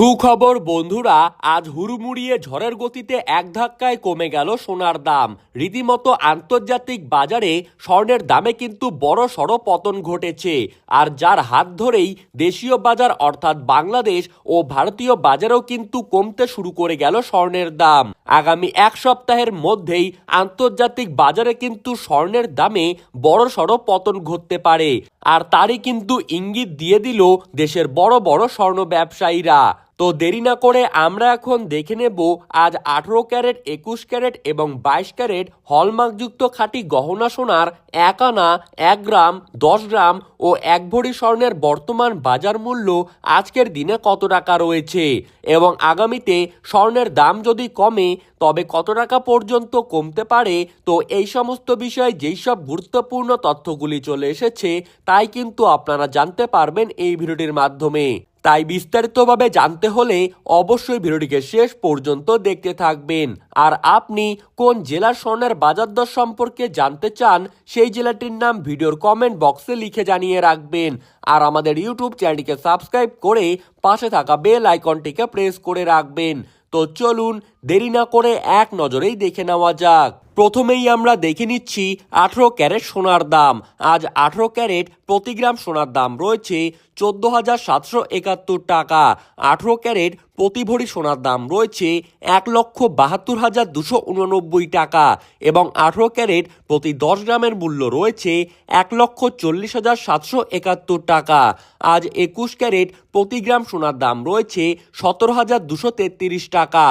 সুখবর, বন্ধুরা, আজ হুড়মুড়িয়ে ঝড়ের গতিতে এক ধাক্কায় কমে গেল সোনার দাম। রীতিমতো আন্তর্জাতিক বাজারে স্বর্ণের দামে কিন্তু বড় সড় পতন ঘটেছে। আর যার হাত ধরেই দেশীয় বাজার, অর্থাৎ বাংলাদেশ ও ভারতীয় বাজারেও কিন্তু কমতে শুরু করে গেল স্বর্ণের দাম। আগামী এক সপ্তাহের মধ্যেই আন্তর্জাতিক বাজারে কিন্তু স্বর্ণের দামে বড় সড় পতন ঘটতে পারে। আর তারই কিন্তু ইঙ্গিত দিয়ে দিল দেশের বড় বড় স্বর্ণ ব্যবসায়ীরা। তো দেরি না করে আমরা এখন দেখে নেব আজ আঠেরো ক্যারেট, একুশ ক্যারেট এবং বাইশ ক্যারেট হলমার্কযুক্ত খাঁটি গহনা সোনার এক আনা, এক গ্রাম, দশ গ্রাম ও এক ভরি স্বর্ণের বর্তমান বাজার মূল্য আজকের দিনে কত টাকা রয়েছে এবং আগামীতে স্বর্ণের দাম যদি কমে, তবে কত টাকা পর্যন্ত কমতে পারে? তো এই সমস্ত বিষয়ে যেই সব গুরুত্বপূর্ণ তথ্যগুলি চলে এসেছে, তাই কিন্তু আপনারা জানতে পারবেন এই ভিডিওটির মাধ্যমে। তাই বিস্তারিতভাবে জানতে হলে অবশ্যই ভিডিওটিকে শেষ পর্যন্ত দেখতে থাকবেন। আর আপনি কোন জেলার স্বর্ণের বাজার দর সম্পর্কে জানতে চান, সেই জেলাটির নাম ভিডিওর কমেন্ট বক্সে লিখে জানিয়ে রাখবেন। আর আমাদের ইউটিউব চ্যানেলটিকে সাবস্ক্রাইব করে পাশে থাকা বেল আইকনটিকে প্রেস করে রাখবেন। তো চলুন দেরি না করে এক নজরেই দেখে নেওয়া যাক। প্রথমেই আমরা দেখে নিচ্ছি আঠেরো ক্যারেট সোনার দাম। আজ আঠেরো ক্যারেট প্রতি গ্রাম সোনার দাম রয়েছে চোদ্দ হাজার সাতশো একাত্তর টাকা। আঠেরো ক্যারেট প্রতি ভরি সোনার দাম রয়েছে এক লক্ষ বাহাত্তর হাজার দুশো উননব্বই টাকা এবং আঠেরো ক্যারেট প্রতি দশ গ্রামের মূল্য রয়েছে এক লক্ষ চল্লিশ হাজার সাতশো একাত্তর টাকা। আজ একুশ ক্যারেট প্রতি গ্রাম সোনার দাম রয়েছে সতেরো হাজার দুশো তেত্রিশ টাকা।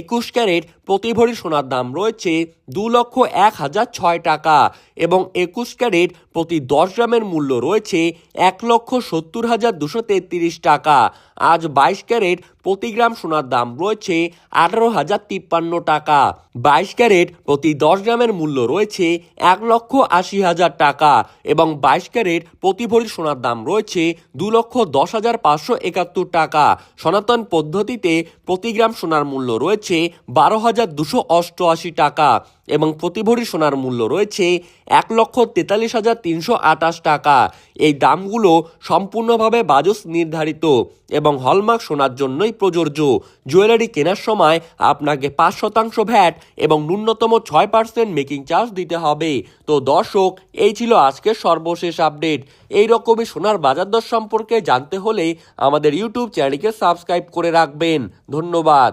একুশ ক্যারেট প্রতি ভরি সোনার দাম রয়েছে দু লক্ষ এক হাজার ছয় টাকা এবং একুশ ক্যারেট প্রতি দশ গ্রামের মূল্য রয়েছে এক লক্ষ সত্তর হাজার দুশো তেত্রিশ টাকা। আজ বাইশ ক্যারেট প্রতি গ্রাম সোনার দাম রয়েছে আঠারো হাজার তিপ্পান্ন টাকা। বাইশ ক্যারেট প্রতি দশ গ্রামের মূল্য রয়েছে এক লক্ষ আশি হাজার টাকা এবং বাইশ ক্যারেট প্রতি ভরি সোনার দাম রয়েছে দু লক্ষ দশ হাজার পাঁচশো একাত্তর টাকা। সনাতন পদ্ধতিতে প্রতি গ্রাম সোনার মূল্য রয়েছে বারো হাজার দুশো অষ্টআশি টাকা এবং প্রতি ভরি সোনার মূল্য রয়েছে এক লক্ষ তেতাল্লিশ হাজার তিনশো আটাশ টাকা। এই দামগুলো সম্পূর্ণভাবে বাজস নির্ধারিত এবং হলমার্ক সোনার জন্যই প্রযোজ্য। জুয়েলারি কেনার সময় আপনাকে পাঁচ শতাংশ ভ্যাট এবং ন্যূনতম ছয় পার্সেন্ট মেকিং চার্জ দিতে হবে। তো দর্শক, এই ছিল আজকের সর্বশেষ আপডেট। এই রকমই সোনার বাজার দর সম্পর্কে জানতে হলে আমাদের ইউটিউব চ্যানেলকে সাবস্ক্রাইব করে রাখবেন। ধন্যবাদ।